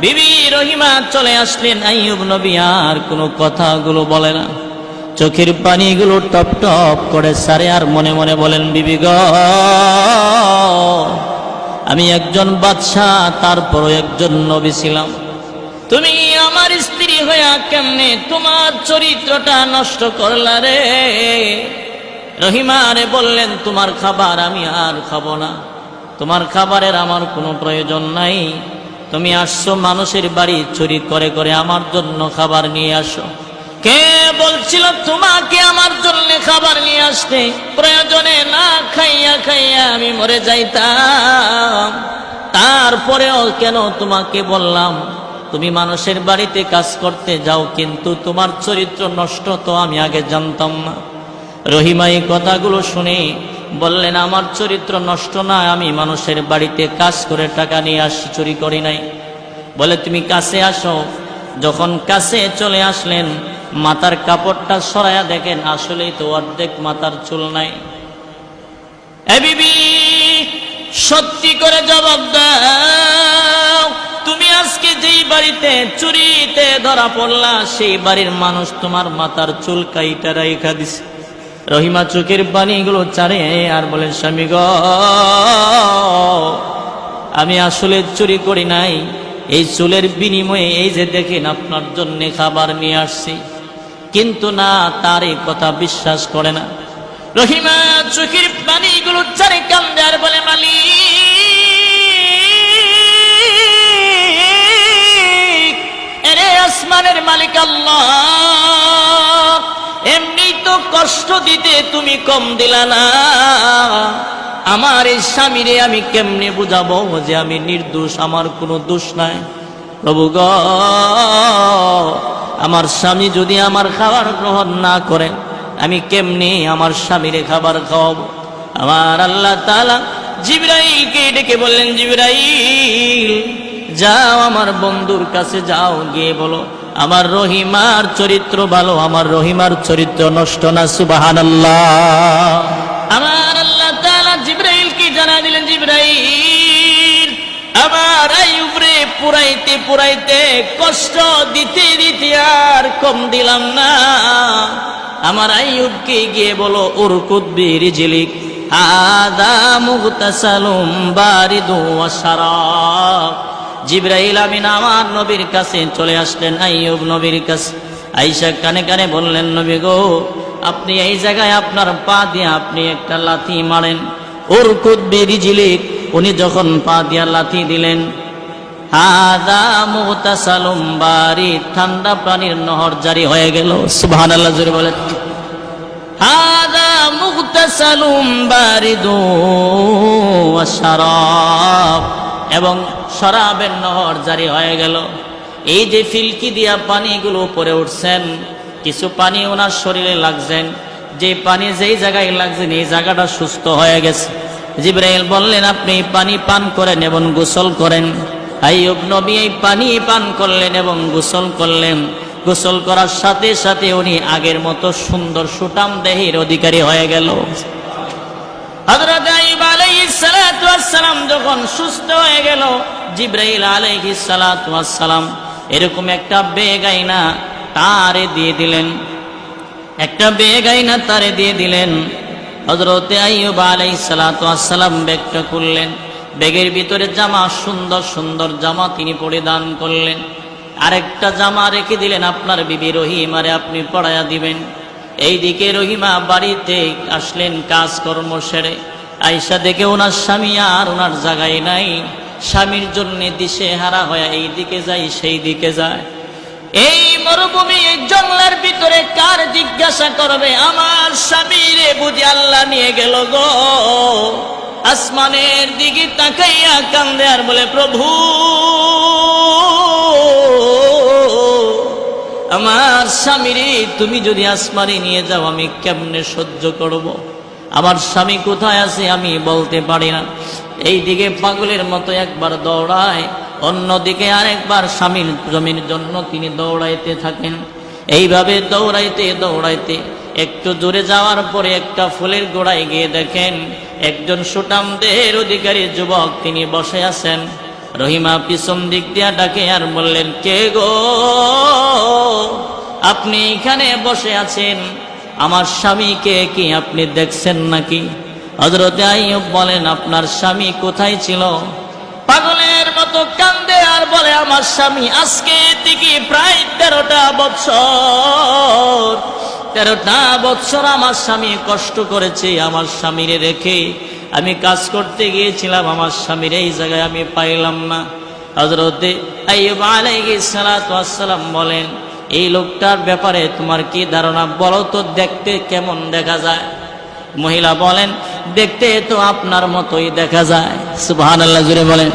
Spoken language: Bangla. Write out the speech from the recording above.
বিবি রহিমা চলে আসলেন, আইয়ুব নবী আর কোনো কথাগুলো বলে না। চোখের পানিগুলো টপ টপ করে সারে আর মনে মনে বলেন, বিবি গ, আমি একজন বাদশাহ, তারপরও একজন নবী ছিলাম। তুমি আমার স্ত্রী হইয়া কেমনে তোমার চরিত্রটা নষ্ট করলা রে? রহিমারে বললেন, তোমার খাবার আমি আর খাব না। তোমার খাবারের আমার কোনো প্রয়োজন নাই। তুমি আসছো, মানুষের বাড়ি চুরি করে করে আমার জন্য খাবার নিয়ে আসো। কে বলছিল তোমাকে আমার জন্য খাবার নিয়ে আসতে? প্রয়োজনে না খাইয়া খাইয়া আমি মরে যাইতাম। তারপরেও কেন তোমাকে বললাম, তুমি মানুষের বাড়িতে কাজ করতে যাও, কিন্তু তোমার চরিত্র নষ্ট তো আমি আগে জানতাম না। রহিমা এই কথাগুলো শুনে বললেন, আমার চরিত্র নষ্ট না আমি মানুষের বাড়িতে কাজ করে টাকা নিয়ে আসি, চুরি করি নাই। বলে, তুমি কাছে আসো। যখন কাছে চলে আসলেন মাথার কাপড়টা সরায়া দেখেন, আসলেই তো অর্ধেক মাথার চুল নাই। সত্যি করে জবাব দাও, তুমি আজকে যেই বাড়িতে চুরিতে ধরা পড়লা, সেই বাড়ির মানুষ তোমার মাথার চুল কাইটা রাইখা দিছে। রহিমা চোখের পানিগুলো চারে আর বলেন স্বামী গ, আমি আসলে চুরি করি নাই। এই চুলের বিনিময়ে এই যে দেখেন আপনার জন্য খাবার নিয়ে আসছি। কিন্তু না, তার এই কথা বিশ্বাস করে না। রহিমা চোখের পানিগুলো চারে কান্দে আর বলে, মালিক, এরে আসমানের মালিক আল্লাহ এমনি তো কষ্ট দিতে তুমি কম দিলা না। আমার এই স্বামীরে আমি কেমনে বুঝাবো যে আমি নির্দোষ, আমার কোনো দোষ নাই। প্রভু গ, আমার স্বামী যদি আমার খাবার গ্রহণ না করে, আমি কেমনে আমার স্বামীরে খাবার খাওয়াবো? আমার আল্লাহ তালা জিব্রাইলকে ডেকে বললেন, জিব্রাইল, যাও আমার বন্ধুর কাছে যাও, গিয়ে বলো আমার রহিমার চরিত্র ভালো, আমার রহিমার চরিত্র নষ্ট না সুবাহান আমার আল্লাহ তাআলা জিব্রাইলকে জানা দিলেন, জিব্রাইল, আমার আইউবরে পুরাইতে পুরাইতে কষ্ট দিতে দিতে আর কম দিলাম না। আমার আইয়ুবকে গিয়ে বলো ওর কুদ্বি রিজিলিক আদা মুগতাসালুম বারিদু ওয়া শারাব জিব্রাইল আমিন আমার নবীর কাছে চলে আসলেন, আইয়ুব নবীর কাছে। আইসা কানে কানে বললেন, নবী গো, আপনি এই জায়গায় আপনার পা দিয়ে আপনি একটা লাথি মারেন। ওর কুদ্বি রিজিলিক উনি যখন পা দিয়া লাথি দিলেন আদা মুগতাসালুম বারিদ ঠান্ডা পানির নহর জারি হয়ে গেল। সুবহানাল্লাহ, জোরে বলেন। হাদা মুগতাসালুম বারিদু শারাব। এবং শরাবের নহর জারি হয়ে গেল। এই যে ফিলকি দিয়া পানিগুলো উপরে উঠছেন, কিছু পানি ওনার শরীরে লাগছেন। যে পানি যেই জায়গায় লাগছেন, এই জায়গাটা সুস্থ হয়ে গেছে। জিব্রাইল বললেন, আপনি পানি পান করেন এবং গোসল করেন। আইয়ুব নবী এই পানি পান করলেন এবং গোসল করলেন। গোসল করার সাথে সাথে উনি আগের মতো সুন্দর সুটাম দেহের অধিকারী হয়ে গেল। হযরত আইয়ুব আলাইহিস সালাতু যখন সুস্থ হয়ে গেল, জিব্রাইল ওয়াস সালাম এরকম একটা বেগ আইনা তারে দিয়ে দিলেন। একটা বেগ আইনা তারে দিয়ে দিলেন। হজরতে আইয়ুব আলাইহিস সালাতু ওয়াস সালাম বেগটা খুললেন। বেগের ভিতরে জামা, সুন্দর সুন্দর জামা তিনি পরিধান করলেন। আরেকটা জামা রেখে দিলেন, আপনার বিবি রহিমারে আপনি পড়ায়া দিবেন। এইদিকে রহিমা বাড়িতে আসলেন কাজকর্ম সেরে। আইসা দেখে ওনার স্বামী আর ওনার জায়গায় নাই। স্বামীর জন্য দিশে হারা হয়ে এই দিকে যাই সেই দিকে যায়। এই মরুভূমি জঙ্গলের ভিতরে কার জিজ্ঞাসা করবে? আমার স্বামীরে বুঝি আল্লাহ নিয়ে গেল গো। আসমানের দিকে তাকাইয়া কান্দে আর বলে, প্রভু আমার স্বামীরে, তুমি যদি আসমানে নিয়ে যাও, আমি কেমনে সহ্য করব। আমার স্বামী কোথায় আছে আমি বলতে পারি না। এই দিকে পাগলের মতো একবার দৌড়ায়, অন্যদিকে আরেকবার স্বামীর জমির জন্য তিনি দৌড়াইতে থাকেন। এইভাবে দৌড়াইতে দৌড়াইতে একটু দূরে যাওয়ার পরে একটা ফুলের গোড়ায় গিয়ে দেখেন, একজন সুটামদের অধিকারী যুবক তিনি বসে আছেন। রহিমা পিছন দিক দিয়া ডাকে আর বললেন, কে গো? আপনি এখানে বসে আছেন। আমার স্বামীকে কি আপনি দেখছেন নাকি? হজরতে আইয়ুব বলেন, আপনার স্বামী কোথায় ছিল? পাগলের মতো কান্দে আর বলে, আমার স্বামী আজকে থেকে প্রায় তেরোটা বছর। তেরোটা বছর আমার স্বামী কষ্ট করেছে, আমার স্বামীরে রেখে আমি কাজ করতে গিয়েছিলাম, আমার স্বামীর এই জায়গায় আমি পাইলাম না। হজরতে সালাম বলেন, এই লোকটার ব্যাপারে তোমার কি ধারণা? বলো তো দেখতে কেমন দেখা যায়? মহিলা বলেন, দেখতে তো আপনার মতোই দেখা যায়। সুবহানাল্লাহ জুড়ে বলেন।